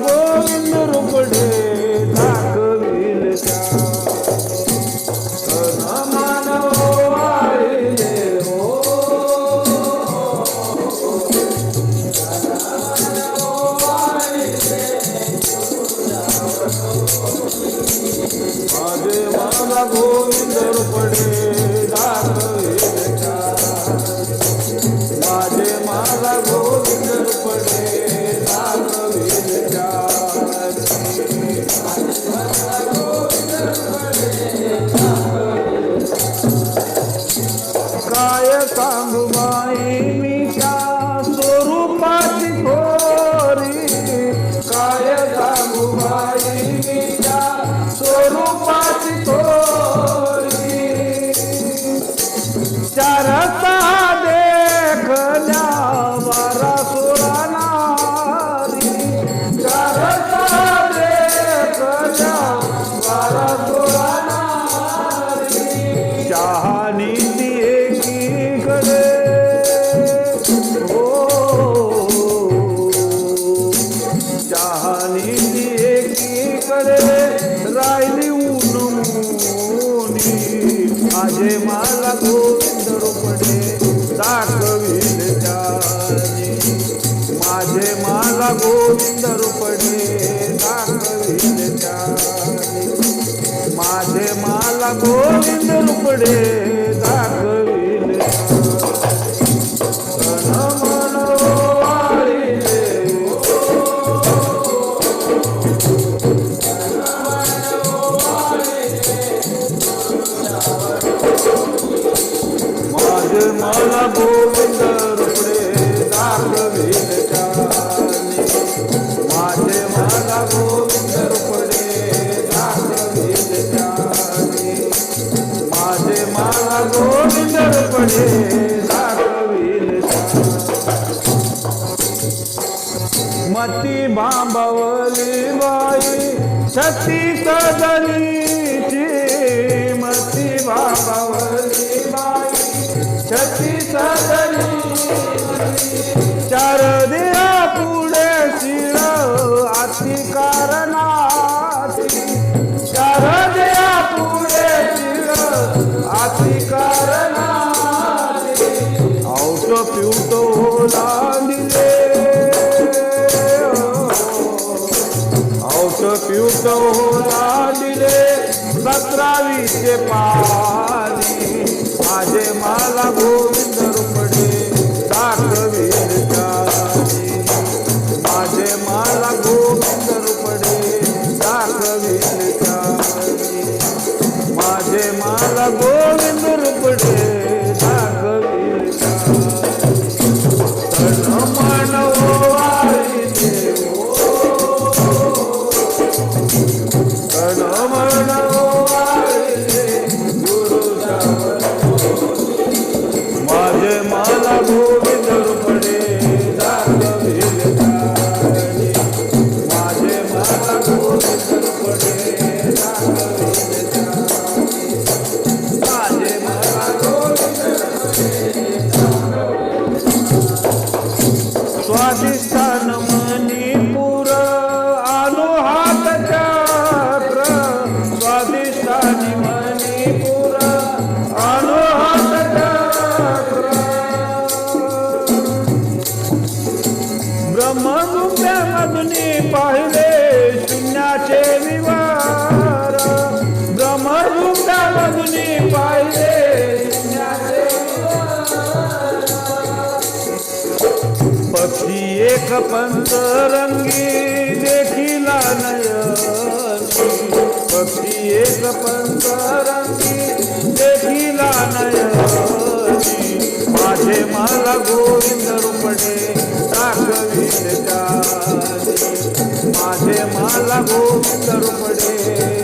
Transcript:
Whoa. Govind रोपडे दाखविले जाने. माझे माझा गोविंद रोपडे दाखविले जाने. माझे मला गोविंद रोपडे मती बांबवली बाई सती सदनीची मती भांबवली बाई सती सदनी चार दे पिऊत होला दिले सतरावीचे पाणी माझे मला गोविंद ब्रह्मरूप्यामधुनी पाहिले शून्याचे विवार. ब्रह्मरूप्यामधुनी पाहिले पक्षी एक पंचरंगी देखिला नयन पक्षी एक पंचरंगी देखिला नया हे मला गोविंद रूपणे राघवी माझे मला गोविंद रूपणे.